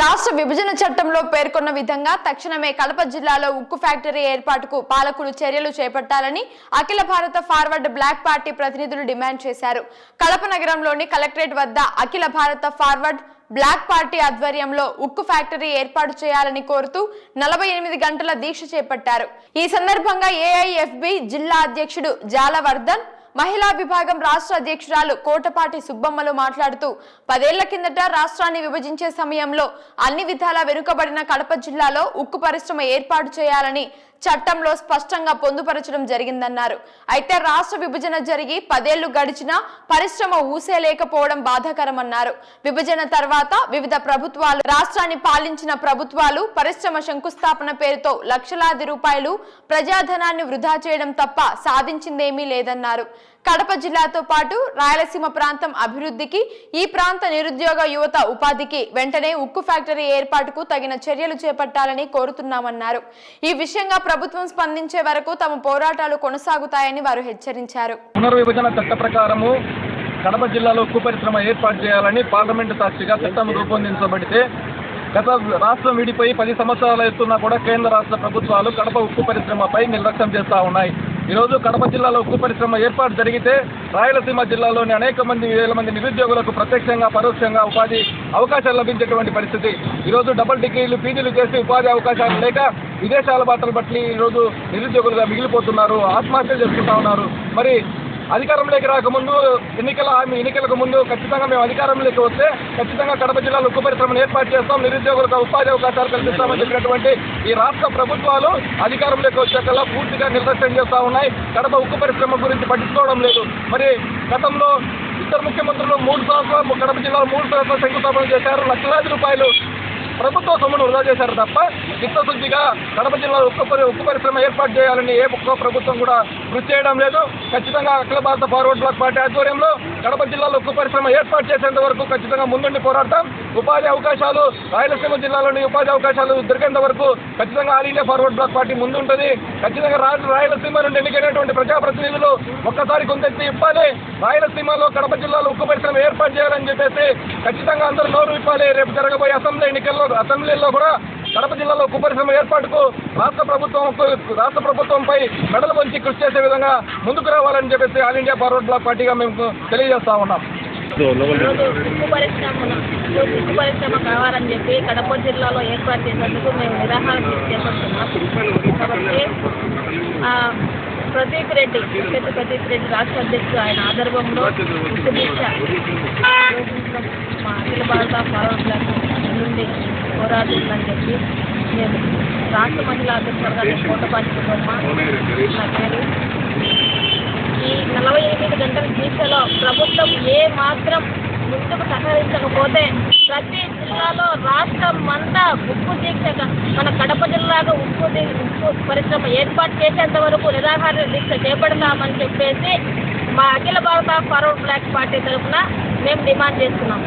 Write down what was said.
రాష్ట్ర విభజన చట్టంలో పేర్కొన్న విధంగా తక్షణమే కడప జిల్లాలో ఉక్కు ఫ్యాక్టరీ ఏర్పాటుకు పాలకులు చర్యలు చేపట్టాలని అఖిల భారత ఫార్వర్డ్ బ్లాక్ పార్టీ ప్రతినిధులు డిమాండ్ చేశారు. కడప నగరంలోని కలెక్టరేట్ వద్ద అఖిల భారత ఫార్వర్డ్ బ్లాక్ పార్టీ ఆధ్వర్యంలో ఉక్కు ఫ్యాక్టరీ ఏర్పాటు చేయాలని కోరుతూ నలభై ఎనిమిది గంటల దీక్ష చేపట్టారు. ఈ సందర్భంగా ఏఐఎఫ్బి జిల్లా అధ్యక్షుడు జాలవర్ధన్ మహిళా విభాగం రాష్ట్ర అధ్యక్షురాలు కోటపాటి సుబ్బమ్మలు మాట్లాడుతూ పదేళ్ళ కిందట రాష్ట్రాన్ని విభజించే సమయంలో అన్ని విధాలా వెనుకబడిన కడప జిల్లాలో ఉక్కు పరిశ్రమ ఏర్పాటు చేయాలని చట్టంలో స్పష్టంగా పొందుపరచడం జరిగిందన్నారు. అయితే రాష్ట్ర విభజన జరిగి పదేళ్ళు గడిచినా పరిశ్రమ ఊసే లేకపోవడం బాధాకరమన్నారు. విభజన తర్వాత వివిధ ప్రభుత్వాలు రాష్ట్రాన్ని పాలించిన ప్రభుత్వాలు పరిశ్రమ శంకుస్థాపన పేరుతో లక్షలాది రూపాయలు ప్రజాధనాన్ని వృధా చేయడం తప్ప సాధించిందేమీ లేదన్నారు. కడప జిల్లాతో పాటు రాయలసీమ ప్రాంతం అభివృద్ధికి ఈ ప్రాంత నిరుద్యోగ యువత ఉపాధికి వెంటనే ఉక్కు ఫ్యాక్టరీ ఏర్పాటుకు తగిన చర్యలు చేపట్టాలని కోరుతున్నామన్నారు. ఈ విషయంగా ప్రభుత్వం స్పందించే వరకు తమ పోరాటాలు కొనసాగుతాయని వారు హెచ్చరించారు. పునర్విభజన చట్ట ప్రకారము కడప జిల్లాలో ఉక్కు పరిశ్రమ ఏర్పాటు చేయాలని పార్లమెంటు సాక్షిగా చట్టం రూపొందించబడితే గత రాష్ట్రం విడిపోయి పది సంవత్సరాలు అవుతున్నా కూడా కేంద్ర రాష్ట్ర ప్రభుత్వాలు కడప ఉక్కు పరిశ్రమపై నిర్లక్ష్యం చేస్తూ ఉన్నాయి. ఈరోజు కడప జిల్లాలో ఉక్కు పరిశ్రమ ఏర్పాటు జరిగితే రాయలసీమ జిల్లాలోని అనేక మంది వేల మంది నిరుద్యోగులకు ప్రత్యక్షంగా పరోక్షంగా ఉపాధి అవకాశాలు లభించేటువంటి పరిస్థితి. ఈరోజు డబుల్ డిగ్రీలు పీజీలు చేసి ఉపాధి అవకాశాలు లేక విదేశాల బాటలు బట్టి ఈరోజు నిరుద్యోగులుగా మిగిలిపోతున్నారు. ఆత్మహత్యలు చేసుకుంటా ఉన్నారు. మరి అధికారంలోకి రాకముందు ఎన్నికల హామీ ఎన్నికలకు ముందు ఖచ్చితంగా మేము అధికారంలోకి వస్తే ఖచ్చితంగా కడప జిల్లాలో ఉక్కు పరిశ్రమను ఏర్పాటు చేస్తాం. నిరుద్యోగులకు ఉపాధి అవకాశాలు కల్పిస్తామని చెప్పినటువంటి ఈ రాష్ట్ర ప్రభుత్వాలు అధికారంలోకి వచ్చాకల్లా పూర్తిగా నిర్లక్ష్యం చేస్తూ ఉన్నాయి. కడప ఉక్కు పరిశ్రమ గురించి పట్టించుకోవడం లేదు. మరి గతంలో ఇద్దరు ముఖ్యమంత్రులు మూడు సంవత్సరాలు కడప జిల్లాలో మూడు సంవత్సరాలు శంకుస్థాపన చేశారు. లక్షలాది రూపాయలు ప్రభుత్వ సొమ్మును వృధా చేశారు తప్ప చిత్తశుద్ధిగా కడప జిల్లాలో ఉక్కు ఉక్కు పరిశ్రమ ఏర్పాటు చేయాలని ఏ ఒక్క ప్రభుత్వం కూడా కృషి చేయడం లేదు. ఖచ్చితంగా అఖిల భారత ఫార్వర్డ్ బ్లాక్ పార్టీ ఆధ్వర్యంలో కడప జిల్లాలో ఉక్కు పరిశ్రమ ఏర్పాటు చేసేంత వరకు ఖచ్చితంగా ముందుండి పోరాడతాం. ఉపాధి అవకాశాలు రాయలసీమ జిల్లాలోని ఉపాధి అవకాశాలు దొరికేంత వరకు ఖచ్చితంగా all India forward bloc party ముందుంటుంది. ఖచ్చితంగా రా రాయలసీమ నుండి ఎన్నికైనటువంటి ప్రజాప్రతినిధులు ఒక్కసారి కొంతెత్తి ఇప్పాలి రాయలసీమలో కడప జిల్లాలో ఉక్కు పరిశ్రమ ఏర్పాటు చేయాలని చెప్పేసి ఖచ్చితంగా అందరూ నోరు ఇవ్వాలి రేపు జరగబోయే అసెంబ్లీ ఎన్నికల్లో అసెంబ్లీలో కూడా కడప జిల్లాలో ఉక్కు పరిశ్రమ ఏర్పాటుకు రాష్ట్ర ప్రభుత్వం రాష్ట్ర ప్రభుత్వంపై మెడలు వంచి కృషి చేసే విధంగా ముందుకు రావాలని చెప్పేసి ఆల్ ఇండియా ఫార్వర్డ్ బ్లాక్ పార్టీగా మేము తెలియజేస్తా ఉన్నాం. ఉక్కు పరిశ్రమ కావాలని చెప్పి కడప జిల్లాలో ఏర్పాటు చేసేందుకు మేము నిరాహార దీక్ష చేపడుతున్నాం కాబట్టి ప్రదీప్ రెడ్డి పెద్ద ప్రదీప్ రెడ్డి రాష్ట్ర అధ్యక్షుడు ఆయన ఆదర్భంలో ఉక్కు దీక్ష మా అఖిల భారత ఫార్వర్డ్ బ్లాక్ నుండి పోరాడుతుందని చెప్పి మేము రాష్ట్ర మహిళా అధ్యక్షులుగా నేను కోటపాటి నా పేరు ఈ నలభై ఎనిమిది గంటల దీక్షలో ప్రభుత్వం ఏ మాత్రం ముందుకు సహకరించకపోతే ప్రతి జిల్లాలో రాష్ట్రం అంతా ఉక్కు దీక్ష మన కడప జిల్లాగా ఉక్కు దీ- ఉక్కు పరిశ్రమ ఏర్పాటు చేసేంత వరకు నిరాహార దీక్ష చేపడతామని చెప్పేసి మా అఖిల భారత ఫార్వర్డ్ బ్లాక్ పార్టీ తరఫున మేము డిమాండ్ చేస్తున్నాం.